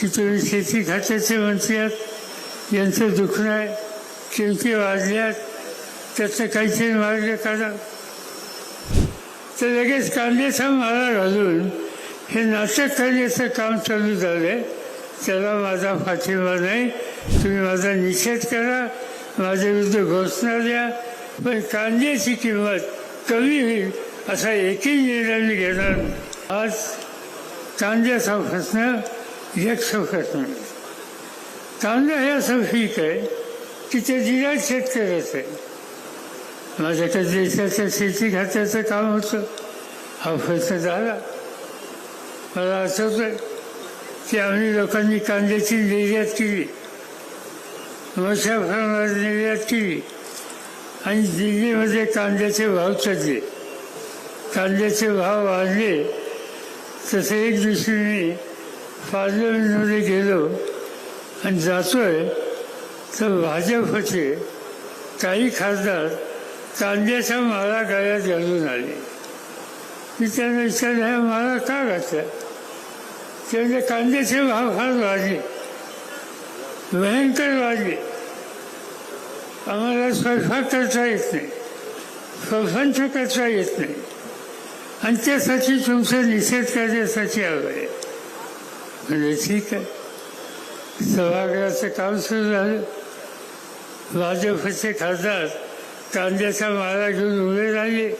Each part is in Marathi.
की तुम्ही शेती खात्याचे मंत्री आहात यांचं दुखणं आहे किमती वाढल्यात त्याचं काहीतरी मार्ग काढा तर लगेच कांद्याचा मारा घालून हे नाटक करण्याचं काम चालू झालंय. त्याला माझा पाठिंबा नाही. तुम्ही माझा निषेध करा. माझ्या विरुद्ध घोषणा द्या. पण कांद्याची किंमत कमी होईल असा एकही निर्णय घेणार आज कांद्याचा एक एकशे नाही कांदा हे असं पीक आहे की ते जिल्ह्यात शेतकऱ्याचं. आहे माझ्याकडे देशाच्या शेती खात्याचं काम होतं. हा प्रश्न झाला. मला आठवतंय की आम्ही लोकांनी कांद्याची निर्यात केली. मोठ्या प्रमाणात निर्यात केली. आणि दिल्लीमध्ये कांद्याचे भाव चढले. कांद्याचे भाव वाढले. तसे एक दिवशी मी पार्लमेंटमध्ये गेलो आणि जातोय तर भाजपचे काही खासदार कांद्याच्या माळा गळ्यात घालून आले. मी त्यांना विचारलं ह्या माळा का घातल्या? त्यांचे कांद्याचे भाव फार वाढले. भयंकर वाढले. आम्हाला स्वयंपाक करता येत नाही. प्रपंच करता येत नाही. आणि त्यासाठी तुमचा निषेध करण्यासाठी हवं आहे म्हणजे ठीक आहे सभागृहाचं काम सुरू झालं भाजपचे खासदार कांद्याचा मारा घेऊन उभे राहिले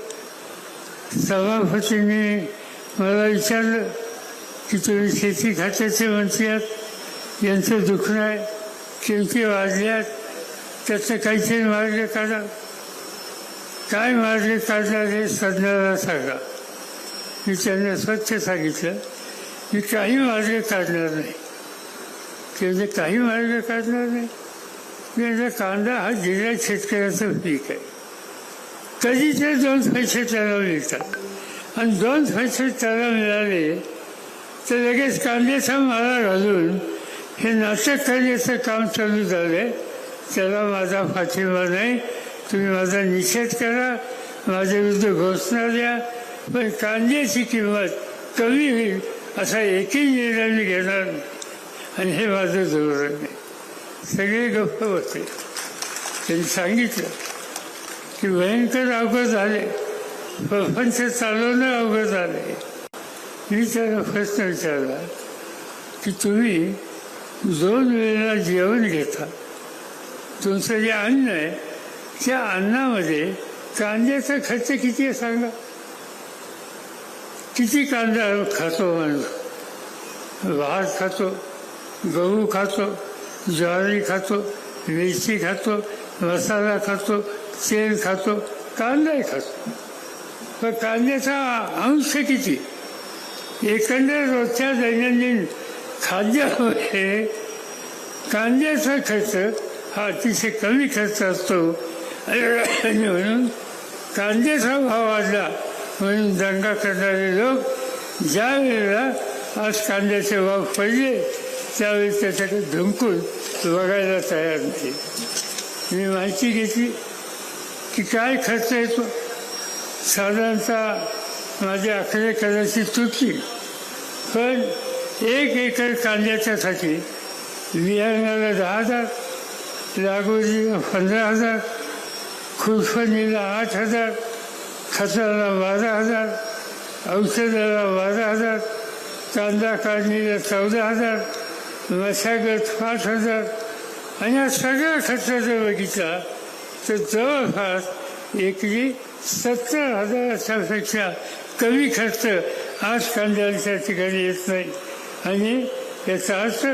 सभापतींनी मला विचारलं की तुम्ही शेती खात्याचे मंत्री आहात यांचं दुखणं आहे किमती वाढल्यात त्याचं काहीतरी मार्ग काढा काय मार्ग काढणार हे सज्ञाला सांगा मी त्यांना स्वच्छ सांगितलं। मी काही मार्ग काढणार नाही. म्हणजे काही मार्ग काढणार नाही. त्यांचा कांदा हा जिल्ह्यात शेतकऱ्याचं पीक आहे. कधी ते दोन पैसे त्याला मिळतात. आणि दोन पैसे त्याला मिळाले तर लगेच कांद्याचा मारा घालून हे नाटक करण्याचं काम चालू झालंय. त्याला माझा पाठिंबा नाही. तुम्ही माझा निषेध करा. माझ्या विरुद्ध घोषणा द्या. पण कांद्याची किंमत कमी होईल असा एकही निर्णय मी घेणार नाही. आणि हे माझं धोरण नाही सगळे गप्प होते त्यांनी सांगितलं की भयंकर अवघड झाले. प्रपंच चालवणं अवघड झाले मी त्याला प्रश्न विचारला की तुम्ही दोन वेळेला जेवण घेता. तुमचं जे अन्न आहे त्या अन्नामध्ये कांद्याचा खर्च किती आहे सांगा? किती कांदा खातो भात खातो गहू खातो ज्वारी खातो मिरची खातो मसाला खातो तेल खातो कांदाही खातो. पण कांद्याचा अंश किती? एकंदर रोजच्या दैनंदिन खाद्यामध्ये कांद्याचा खर्च हा अतिशय कमी खर्च असतो. म्हणून कांद्याचा भाव वाढला. म्हणून दंगा करणारे लोक ज्या वेळेला आज कांद्याचे भाव पडले त्यावेळी त्याच्याकडे धुमकून बघायला तयार नाही मी माहिती घेतली की काय खर्च येतो? साधारणतः माझे आकडे कदाचित चुकली पण एक एकर कांद्याच्यासाठी बियाणाला दहा हजार लागवडीला पंधरा हजार खुरफणीला आठ हजार खताला बारा हजार औषधाला बारा हजार कांदा काढणीला चौदा हजार मशागत पाच हजार. आणि या सगळ्या खर्चाचा जर बघितला तर जवळपास एकरी सत्तर हजाराच्या पेक्षा कमी खर्च आज कांद्याच्या ठिकाणी येत नाही. आणि याचा अर्थ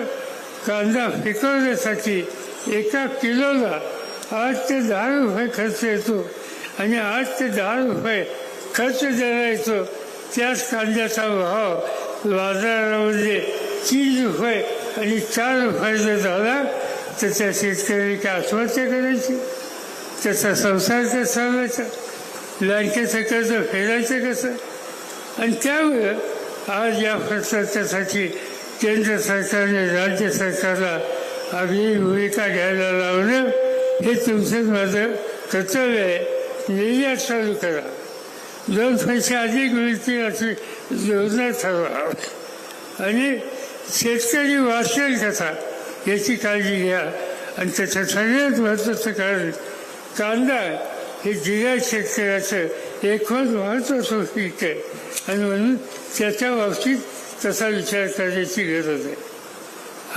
कांदा पिकवण्यासाठी एका किलोला आठ ते दहा रुपये खर्च येतो. आणि आठ ते दहा रुपये खर्च ज्याला त्याच कांद्याचा भाव. बाजारामध्ये तीन रुपये आणि चार रुपये जर झाला तर त्या शेतकऱ्यांनी काय आत्महत्या करायची. त्याचा संसार कसं चालवायचा बँकेचं कर्ज फेडायचं कसं? आणि त्यामुळं आज या प्रश्नाच्यासाठी केंद्र सरकारने राज्य सरकारला आपली भूमिका घ्यायला लावणं हे तुमचं माझं कर्तव्य आहे. निर्यात चालू करा दोन पैसे अधिक मिळतील अशी योजना ठरवा. आणि शेतकरी वाचेल कसा याची काळजी घ्या. आणि त्याचं सगळ्यात महत्त्वाचं कारण कांदा हे जिल्ह्यात शेतकऱ्याचं एकूण महत्त्वाचं पीक आहे. आणि म्हणून त्याच्या बाबतीत तसा विचार करण्याची गरज आहे.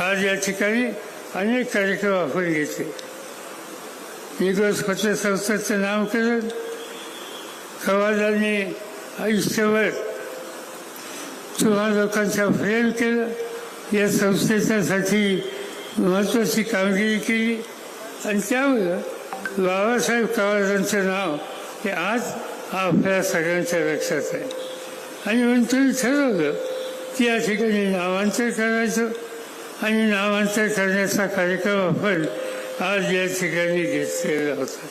आज या ठिकाणी अनेक कार्यक्रम आपण घेतले. निग्रोज पत्र संस्थेचं नामकरण खवादांनी आयुष्यभर तुम्हा लोकांचा प्रेम केलं या संस्थेच्यासाठी महत्त्वाची कामगिरी केली. आणि त्यामुळं बाबासाहेब कवाजांचं नाव हे आज आपल्या सगळ्यांच्या लक्षात आहे. आणि म्हणून तुम्ही ठरवलं की या ठिकाणी नामांतर करायचं. आणि नामांतर करण्याचा कार्यक्रम आपण आज या ठिकाणी घेतलेला होता